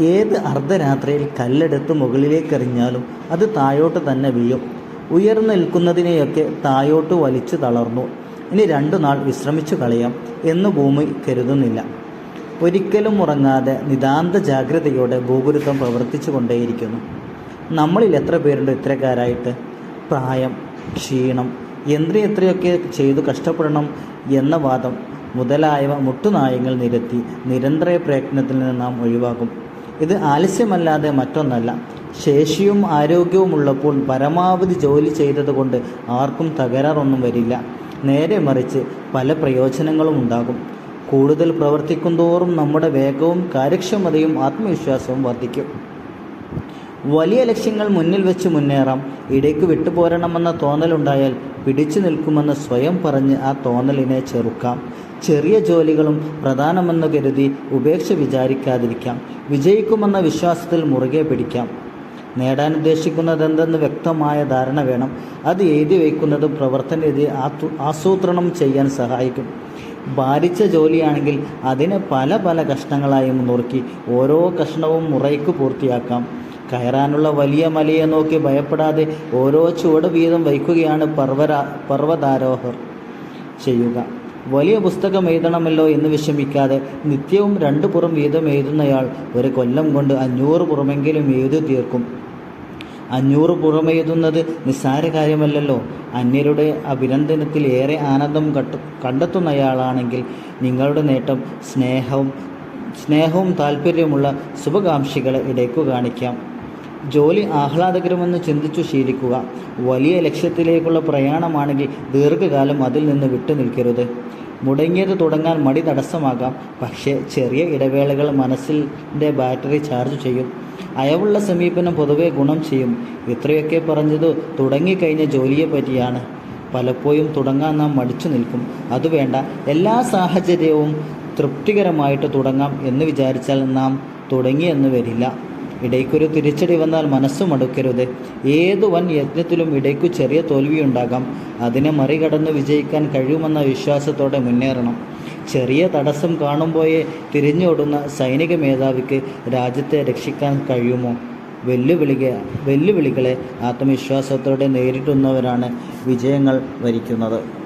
ഏത് അർദ്ധരാത്രിയിൽ കല്ലെടുത്ത് മുകളിലേക്കെറിഞ്ഞാലും അത് താഴോട്ട് തന്നെ വീഴും. ഉയർന്നു നിൽക്കുന്നതിനെയൊക്കെ താഴോട്ട് വലിച്ചു തളർന്നു. ഇനി രണ്ടു നാൾ വിശ്രമിച്ചു കളയാം എന്ന് ഭൂമി കരുതുന്നില്ല. ഒരിക്കലും ഉറങ്ങാതെ നിതാന്ത ജാഗ്രതയോടെ ഭൂഗുരുത്വം പ്രവർത്തിച്ചു കൊണ്ടേയിരിക്കുന്നു. നമ്മളിൽ എത്ര പേരുണ്ട് ഇത്തരക്കാരായിട്ട്? പ്രായം ക്ഷീണം എന്തിന് എത്രയൊക്കെ ചെയ്തു കഷ്ടപ്പെടണം എന്ന വാദം മുതലായവ മുട്ടുനായങ്ങൾ നിരത്തി നിരന്തര പ്രയത്നത്തിൽ നിന്ന് നാം ഒഴിവാക്കും ഇത് ആലസ്യമല്ലാതെ മറ്റൊന്നല്ല. ശേഷിയും ആരോഗ്യവും ഉള്ളപ്പോൾ പരമാവധി ജോലി ചെയ്തതുകൊണ്ട് ആർക്കും തകരാറൊന്നും വരില്ല. നേരെ മറിച്ച് പല പ്രയോജനങ്ങളും ഉണ്ടാകും. കൂടുതൽ പ്രവർത്തിക്കുന്തോറും നമ്മുടെ വേഗവും കാര്യക്ഷമതയും ആത്മവിശ്വാസവും വർദ്ധിക്കും. വലിയ ലക്ഷ്യങ്ങൾ മുന്നിൽ വെച്ച് മുന്നേറാം. ഇടയ്ക്ക് വിട്ടുപോരണമെന്ന തോന്നലുണ്ടായാൽ പിടിച്ചു നിൽക്കുമെന്ന് സ്വയം പറഞ്ഞ് ആ തോന്നലിനെ ചെറുക്കാം. ചെറിയ ജോലികളും പ്രധാനമെന്ന് കരുതി ഉപേക്ഷ വിചാരിക്കാതിരിക്കാം. വിജയിക്കുമെന്ന വിശ്വാസത്തിൽ മുറുകെ പിടിക്കാം. നേടാൻ ഉദ്ദേശിക്കുന്നതെന്തെന്ന് വ്യക്തമായ ധാരണ വേണം. അത് എഴുതി വയ്ക്കുന്നതും പ്രവർത്തന രീതി ആസൂത്രണം ചെയ്യാൻ സഹായിക്കും. ഭാരിച്ച ജോലിയാണെങ്കിൽ അതിനെ പല പല കഷ്ണങ്ങളായി നുറുക്കി ഓരോ കഷ്ണവും മുറയ്ക്ക് പൂർത്തിയാക്കാം. കയറാനുള്ള വലിയ മലയെ നോക്കി ഭയപ്പെടാതെ ഓരോ ചുവട് വീതം വയ്ക്കുകയാണ് പർവരാ പർവതാരോഹർ ചെയ്യുക. വലിയ പുസ്തകം എഴുതണമല്ലോ എന്ന് വിഷമിക്കാതെ നിത്യവും രണ്ട് പുറം വീതം എഴുതുന്നയാൾ ഒരു കൊല്ലം കൊണ്ട് അഞ്ഞൂറ് പുറമെങ്കിലും എഴുതി തീർക്കും. അഞ്ഞൂറ് പുറമെഴുതുന്നത് നിസ്സാര കാര്യമല്ലല്ലോ. അന്യരുടെ അഭിനന്ദനത്തിൽ ഏറെ ആനന്ദം കട്ട കണ്ടെത്തുന്നയാളാണെങ്കിൽ നിങ്ങളുടെ നേട്ടം സ്നേഹവും സ്നേഹവും താല്പര്യമുള്ള ശുഭകാംക്ഷികളെ ഇടയ്ക്കു കാണിക്കാം. ജോലി ആഹ്ലാദകരമെന്ന് ചിന്തിച്ചു ശീലിക്കുക. വലിയ ലക്ഷ്യത്തിലേക്കുള്ള പ്രയാണമാണെങ്കിൽ ദീർഘകാലം അതിൽ നിന്ന് വിട്ടു നിൽക്കരുത്. മുടങ്ങിയത് തുടങ്ങാൻ മടി തടസ്സമാകാം. പക്ഷേ ചെറിയ ഇടവേളകൾ മനസ്സിന്റെ ബാറ്ററി ചാർജ് ചെയ്യും. അയവുള്ള സമീപനം പൊതുവെ ഗുണം ചെയ്യും. ഇത്രയൊക്കെ പറഞ്ഞത് തുടങ്ങിക്കഴിഞ്ഞ ജോലിയെ പറ്റിയാണ്. പലപ്പോഴും തുടങ്ങാൻ നാം മടിച്ചു നിൽക്കും. അതുവേണ്ട എല്ലാ സാഹചര്യവും തൃപ്തികരമായിട്ട് തുടങ്ങാം എന്ന് വിചാരിച്ചാൽ നാം തുടങ്ങിയെന്ന് വരില്ല. ഇടയ്ക്കൊരു തിരിച്ചടി വന്നാൽ മനസ്സ് മടുക്കരുത് ഏതു വൻ യജ്ഞത്തിലും ഇടയ്ക്കു ചെറിയ തോൽവിയുണ്ടാകാം. അതിനെ മറികടന്ന് വിജയിക്കാൻ കഴിയുമെന്ന വിശ്വാസത്തോടെ മുന്നേറണം. ചെറിയ തടസ്സം കാണുമ്പോഴേ തിരിഞ്ഞോടുന്ന സൈനിക മേധാവിക്ക് രാജ്യത്തെ രക്ഷിക്കാൻ കഴിയുമോ? വെല്ലുവിളിക വെല്ലുവിളികളെ ആത്മവിശ്വാസത്തോടെ നേരിടുന്നവരാണ് വിജയങ്ങൾ വരിക്കുന്നത്.